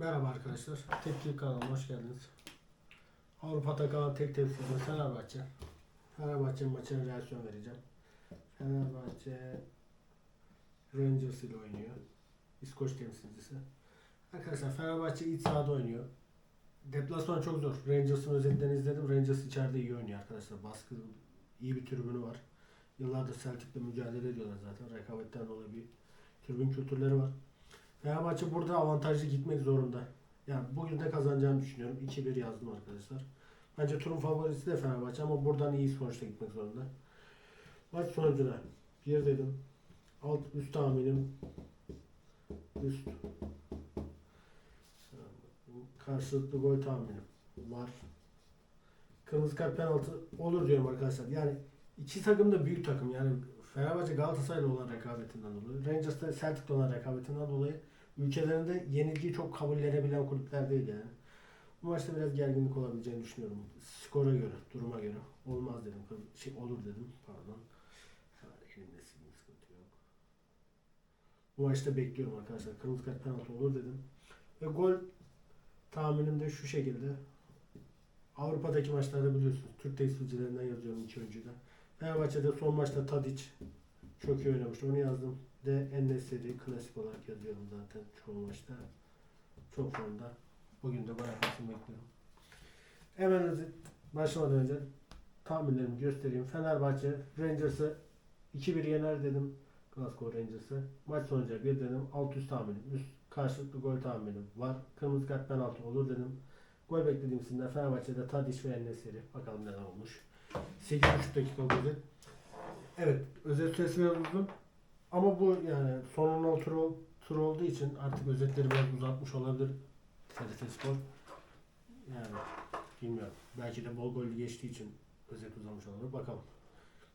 Merhaba arkadaşlar. Tepki kanalıma hoş geldiniz. Avrupa'da kalan tek temsilcisi Fenerbahçe. Fenerbahçe maçına reaksiyon vereceğim. Fenerbahçe Rangers ile oynuyor. İskoç temsilcisi. Arkadaşlar Fenerbahçe iç sahada oynuyor. Deplasman çok zor. Rangers'ın özetlerini izledim. Rangers içeride iyi oynuyor arkadaşlar. Baskı iyi bir tribünü var. Yıllardır Celtic'le mücadele ediyorlar zaten. Rekabetten dolayı bir tribün kültürleri var. Fenerbahçe burada avantajlı gitmek zorunda. Yani bugün de kazanacağını düşünüyorum. 2-1 yazdım arkadaşlar. Bence turun favorisi de Fenerbahçe ama buradan iyi sonuçta gitmek zorunda. Maç sonucuna 1 dedim. Alt üst tahminim üst. Karşılıklı gol tahminim var. Kırmızı kart penaltı olur diyorum arkadaşlar. Yani iki takım da büyük takım. Yani Fenerbahçe Galatasaray'la olan rekabetinden dolayı, Rangers de Celtic'le olan rekabetinden dolayı ülkelerinde yenilgiyi çok kabullenebilen kulüpler değil yani. Bu maçta biraz gerginlik olabileceğini düşünüyorum. Skora göre, duruma göre. Olmaz dedim. Şey olur dedim. Pardon. Elimde sileyim, sıkıntı yok. Bu maçta bekliyorum arkadaşlar. Kırmızı kart penaltı olur dedim. Ve gol tahminim de şu şekilde. Avrupa'daki maçlarda biliyorsunuz. Türk temsilcilerinden yazıyorum iki oyuncuda. Fenerbahçe'de son maçta Tadic çok iyi oynamıştı. Onu yazdım. De Enesiri klasik olarak yazıyorum zaten çoğu maçta. Çok formda. Bugün de bayağı kesin bekliyorum. Hemen başlamadan önce tahminlerimi göstereyim. Fenerbahçe Rangers'ı 2-1 yener dedim. Glasgow Rangers'ı. Maç sonucu 1 dedim. Alt üst tahminim. Üst karşılıklı gol tahminim var. Kırmızı kart penaltı olur dedim. Gol beklediğim isimler Fenerbahçe'de Tadic ve Enesiri. Bakalım neler olmuş. 8,5 dakika özet. Evet, özet süresi biraz uzun. Ama bu yani son 16 tur, tur olduğu için artık özetleri biraz uzatmış olabilir TRT Spor. Yani bilmiyorum. Belki de bol gollü geçtiği için özet uzamış olabilir. Bakalım.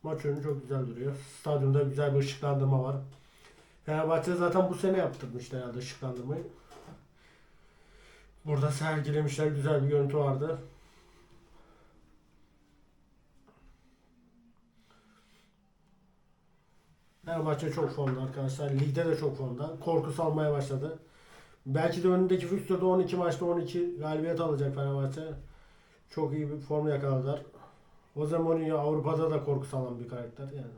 Maç önü çok güzel duruyor. Stadyumda güzel bir ışıklandırma var. Fenerbahçe zaten bu sene yaptırmışlar herhalde ışıklandırmayı. Burada sergilemişler. Güzel bir görüntü vardı. Fenerbahçe çok formda arkadaşlar. Ligde de çok formda. Korku salmaya başladı. Belki de önündeki fikstürde 12 maçta 12 galibiyet alacak Fenerbahçe. Çok iyi bir form yakaladılar. Jose Mourinho Avrupa'da da korku salan bir karakter yani.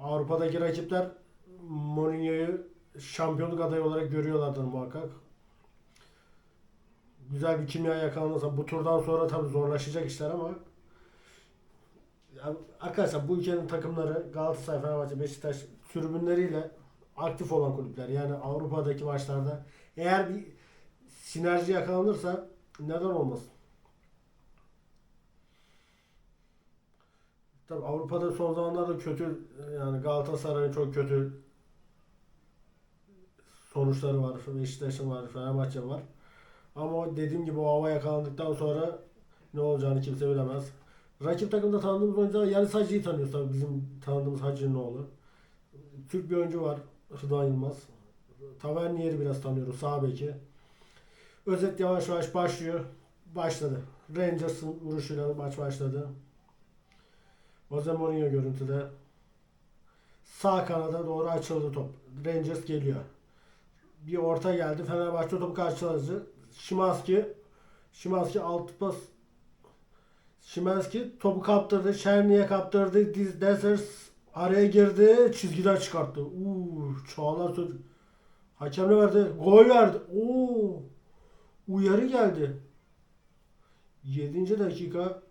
Avrupa'daki rakipler Mourinho'yu şampiyonluk adayı olarak görüyorlardır muhakkak. Güzel bir kimya yakalanırsa bu turdan sonra tabii zorlaşacak işler ama ya arkadaşlar bu ülkenin takımları Galatasaray, Fenerbahçe, Beşiktaş tribünleriyle aktif olan kulüpler. Yani Avrupa'daki maçlarda eğer bir sinerji yakalanırsa neden olmasın? Tabii Avrupa'da son zamanlarda kötü yani Galatasaray'ın çok kötü sonuçları var. Beşiktaş'ın var, Fenerbahçe var. Ama dediğim gibi o hava yakalandıktan sonra ne olacağını kimse bilemez. Rakip takımda tanıdığımız oyuncular yani Hacı'yı tanıyoruz tabii bizim tanıdığımız Hacı'nın oğlu. Türk bir oyuncu var Rıdvan Yılmaz. Tavernier'i biraz tanıyoruz sağ beki. Özet yavaş yavaş başlıyor. Başladı. Rangers'ın vuruşuyla maç başladı. Jose Mourinho görüntüde. Sağ kanada doğru açıldı top. Rangers geliyor. Bir orta geldi. Fenerbahçe topu karşıladı. Şimanski Şimanski alt pas Şimanski topu kaptırdı. Şerni'ye kaptırdı. Diz araya girdi. Çizgiden çıkarttı. Uuu Çağlar çocuk. Hakem ne verdi? Gol verdi. Oo. Uyarı geldi. 7. dakika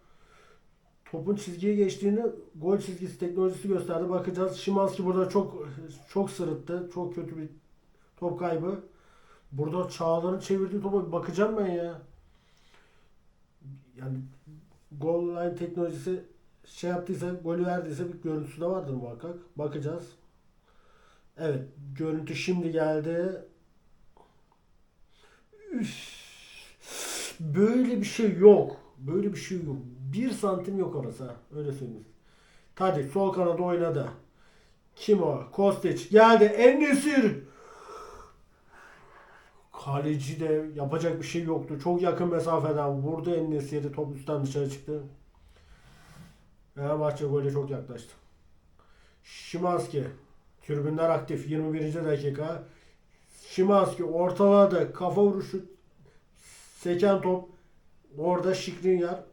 topun çizgiye geçtiğini gol çizgisi teknolojisi gösterdi. Bakacağız. Şimanski burada çok çok sırıttı. Çok kötü bir top kaybı. Burada Çağlar'ın çevirdiği topa bakacağım ben ya. Yani goal line teknolojisi şey yaptıysa, golü verdiyse bir görüntüsü de vardır muhakkak. Bakacağız. Evet, görüntü şimdi geldi. Üf. Böyle bir şey yok. Böyle bir şey yok. Bir santim yok orası. ha. Öyle söyleyeyim. Tadic sol kanada oynadı. Kim o? Kostic geldi. Enesir. Kaleci de yapacak bir şey yoktu. Çok yakın mesafeden vurdu Enesir'i. Top üstten dışarı çıktı. Fenerbahçe gole çok yaklaştı. Şimanski. Tribünler aktif. 21. dakika. Şimanski ortaladı. Kafa vuruşu. Seken top. Orada Şikrinyar.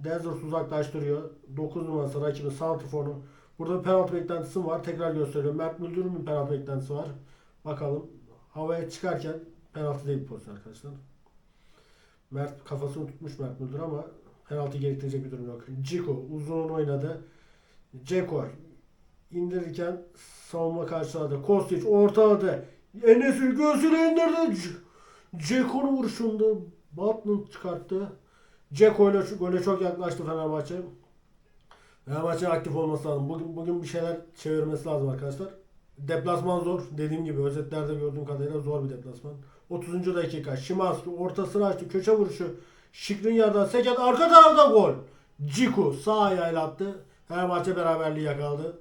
Dezers uzaklaştırıyor. 9 numarası rakibin Santrifor'un. Burada penaltı beklentisi var. Tekrar gösteriyorum. Mert Müldür'ün bir penaltı beklentisi var. Bakalım. Havaya çıkarken penaltı değil bir pozisyon arkadaşlar. Mert kafasını tutmuş Mert Müldür ama penaltı gerektirecek bir durum yok. Ciko uzun oynadı. Ceko indirirken savunma karşıladı. Kostić ortaladı. Enes'i göğsüne indirdi. Ceko'nun vuruşunda Batman çıkarttı. Ceko ile gole çok yaklaştı Fenerbahçe. Fenerbahçe aktif olması lazım. Bugün bugün bir şeyler çevirmesi lazım arkadaşlar. Deplasman zor. Dediğim gibi özetlerde gördüğüm kadarıyla zor bir deplasman. 30. dakika. Şimanski ortasını açtı. Köşe vuruşu. Şikrinyar'dan Seket arka tarafta gol. Ciku sağ ayağıyla attı. Fenerbahçe beraberliği yakaladı.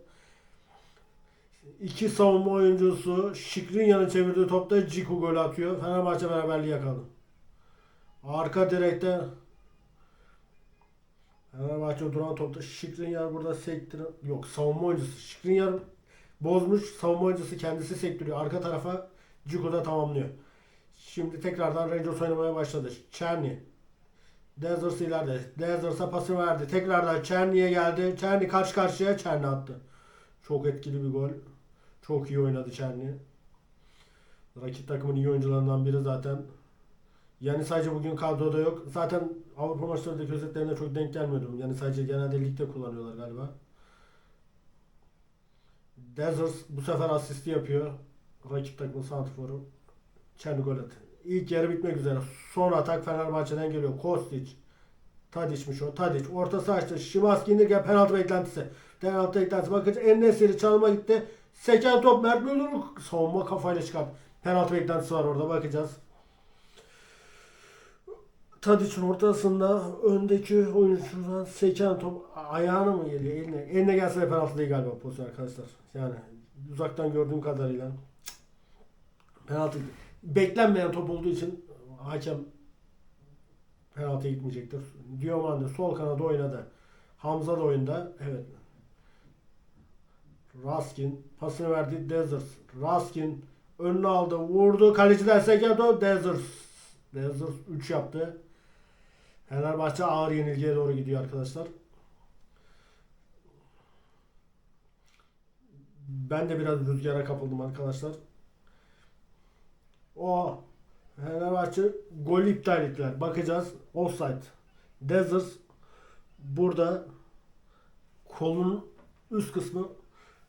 İki savunma oyuncusu Şikrinyar'ın çevirdiği topta Ciku gol atıyor. Fenerbahçe beraberliği yakaladı. Arka direkte Fenerbahçe duran topta Şikrinyar burada sektir yok savunma oyuncusu Şikrinyar bozmuş savunma oyuncusu kendisi sektiriyor. Arka tarafa Ciku da tamamlıyor. Şimdi tekrardan Rangers oynamaya başladı. Çerni Dezers ileride. Dezers'a pası verdi. Tekrardan Çerni'ye geldi. Çerni karşı karşıya Çerni attı. Çok etkili bir gol. Çok iyi oynadı Çerni. Rakip takımın iyi oyuncularından biri zaten. Yani sadece bugün kadroda yok. Zaten Avrupa maçlarındaki özetlerine çok denk gelmiyordum. Yani sadece genelde ligde kullanıyorlar galiba. Dezers bu sefer asisti yapıyor. Rakip takımın santrforu. Çerni gol attı. İlk yarı bitmek üzere. Son atak Fenerbahçe'den geliyor. Kostić. Tadiç'miş o. Tadiç. Ortası açtı. Şimanski indirken penaltı beklentisi. Penaltı beklentisi. Bakın Ennesiri çalma gitti. Seken top Mert Müldür savunma kafayla çıkarttı. Penaltı beklentisi var orada bakacağız. Tadiç'in ortasında öndeki oyuncudan seken top ayağına mı geliyor eline? Eline gelse de penaltı değil galiba pozisyon arkadaşlar. Yani uzaktan gördüğüm kadarıyla penaltı beklenmeyen top olduğu için hakem penaltıya gitmeyecektir. Diomande sol kanada oynadı. Hamza da oyunda. Evet. Raskin pasını verdi Dezers. Raskin önüne aldı. Vurdu. Kaleciler Sekedo. Dezers. Dezers 3 yaptı. Fenerbahçe ağır yenilgiye doğru gidiyor arkadaşlar. Ben de biraz rüzgara kapıldım arkadaşlar. O Fenerbahçe gol iptal ettiler. Bakacağız. Offside. Dezers burada kolun üst kısmı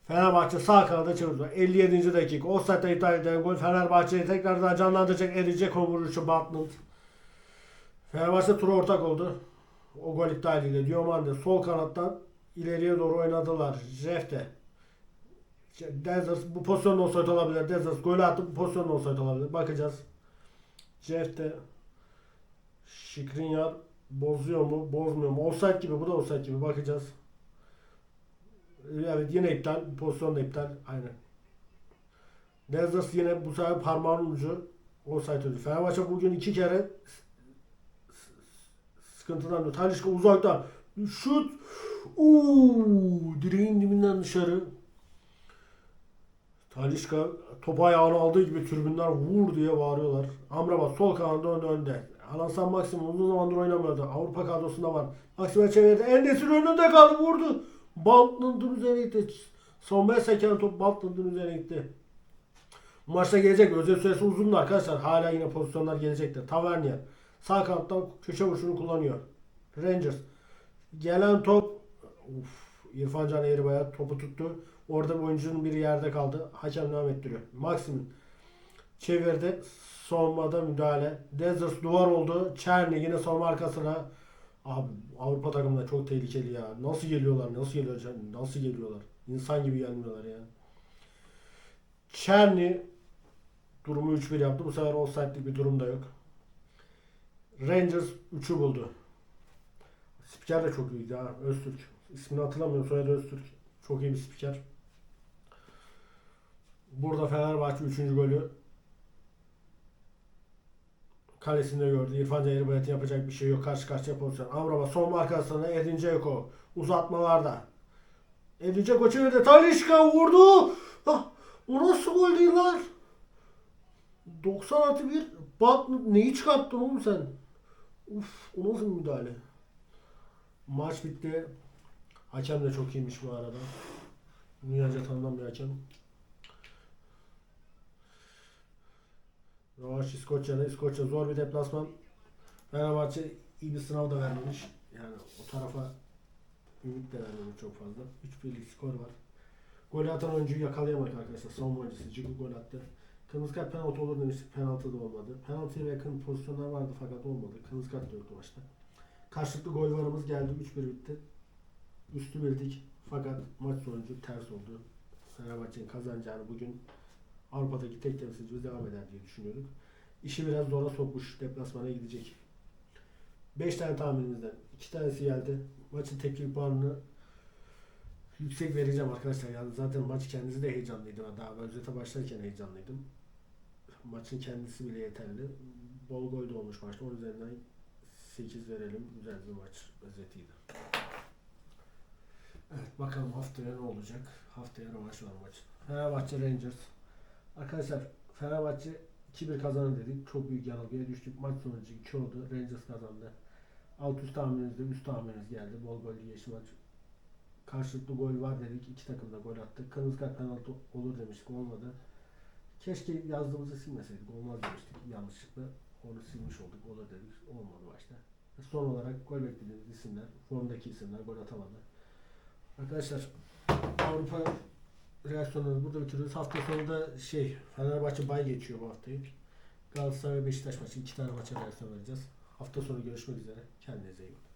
Fenerbahçe sağ kanada çevirdi. 57. dakika. Offside'da iptal edilen gol Fenerbahçe'yi tekrardan canlandıracak edecek o vuruşu Batman. Fenerbahçe tura ortak oldu. O gol iptaliyle. Diomande sol kanattan ileriye doğru oynadılar. Jefte. Dezers bu pozisyonda offside olabilir. Dezers golü attı bu pozisyonda offside olabilir. Bakacağız. Jefte Şikrinyar bozuyor mu? Bozmuyor mu? Offside gibi. Bu da offside gibi. Bakacağız. Evet yine iptal. Pozisyon da iptal. Aynen. Dezers yine bu sefer parmağının ucu offside ödü. Fenerbahçe bugün iki kere sıkıntıdan dönüyor. Talişka uzaktan. Şut. Uuu. Direğin dibinden dışarı. Talişka topu ayağına aldığı gibi tribünler vur diye bağırıyorlar. Amrabat sol kanada önde önde. Alansan Maxim uzun zamandır oynamıyordu. Avrupa kadrosunda var. Maxim'e çevirdi. Endes'in önünde kaldı vurdu. Bantlandın üzerine gitti. Savunmaya seken top Bantlandın üzerine gitti. Bu maçta gelecek. Özel süresi uzundu arkadaşlar. Hala yine pozisyonlar gelecektir. Tavernier. Sağ kanattan köşe vuruşunu kullanıyor. Rangers. Gelen top Uf, İrfan Can Eğribayat topu tuttu. Orada bir oyuncunun bir yerde kaldı. Hakem devam ettiriyor. Maxim'in çevirdi. Savunmada müdahale. Dezers duvar oldu. Çerni yine savunma arkasına. Abi Avrupa takımında çok tehlikeli ya. Nasıl geliyorlar? Nasıl geliyorlar? Nasıl geliyorlar? İnsan gibi gelmiyorlar ya. Çerni durumu 3-1 yaptı. Bu sefer offside'lik bir durum da yok. Rangers 3'ü buldu. Spiker de çok iyiydi ha. Öztürk. İsmini hatırlamıyorum. Soyadı Öztürk. Çok iyi bir spiker. Burada Fenerbahçe 3. golü kalesinde gördü. İrfan Can Eğribayat'ın yapacak bir şey yok. Karşı karşıya pozisyon. Amraba son markasına Edin Dzeko. Uzatmalarda. Edin Dzeko çevirdi. Talişka vurdu. Ah, o nasıl gol değil lan? 90 artı 1 bak neyi çıkarttın oğlum sen? Uf o nasıl müdahale? Maç bitti. Hakem de çok iyiymiş bu arada. Dünyaca tanınan bir hakem. Rövanş İskoçya'da. İskoçya zor bir deplasman. Fenerbahçe iyi bir sınav da vermemiş. Yani o tarafa ümit de vermemiş çok fazla. 3-1'lik skor var. Golü atan oyuncuyu yakalayamadık arkadaşlar. Savunma oyuncusu Ciku gol attı. Kırmızı kart penaltı olur demiştik. Penaltı da olmadı. Penaltıya yakın pozisyonlar vardı fakat olmadı. Kırmızı kart da yoktu maçta. Karşılıklı gol varımız geldi. 3-1 bitti. Üstü bildik. Fakat maç sonucu ters oldu. Fenerbahçe'nin kazanacağını bugün Avrupa'daki tek temsilcimiz devam eder diye düşünüyorduk. İşi biraz zora sokmuş. Deplasmana gidecek. 5 tane tahminimizden 2 tanesi geldi. Maçın teknik puanını yüksek vereceğim arkadaşlar. Yani zaten maç kendisi de heyecanlıydı. Daha özete başlarken heyecanlıydım. Maçın kendisi bile yeterli. Bol gol de olmuş maçta. Onun üzerinden 8 verelim. Güzel bir maç özetiydi. Evet bakalım haftaya ne olacak? Haftaya rövanş var maç. Fenerbahçe Rangers. Arkadaşlar Fenerbahçe 2-1 kazanır dedik. Çok büyük yanılgıya düştük. Maç sonucu 2 oldu. Rangers kazandı. Alt üst tahminimizde üst tahminimiz geldi. Bol gollü geçti maç. Karşılıklı gol var dedik. İki takım da gol attı. Kırmızı kart penaltı olur demiştik. Olmadı. Keşke yazdığımızı silmeseydik. Olmaz demiştik yanlışlıkla. Onu silmiş olduk. Olur dedik. Olmadı başta. Son olarak gol beklediğimiz isimler. Formdaki isimler gol atamadı. Arkadaşlar Avrupa reaksiyonları burada bitiriyoruz. Hafta sonu da şey Fenerbahçe bay geçiyor bu haftayı. Galatasaray ve Beşiktaş maçı iki tane maça reaksiyon vereceğiz. Hafta sonu görüşmek üzere. Kendinize iyi bakın.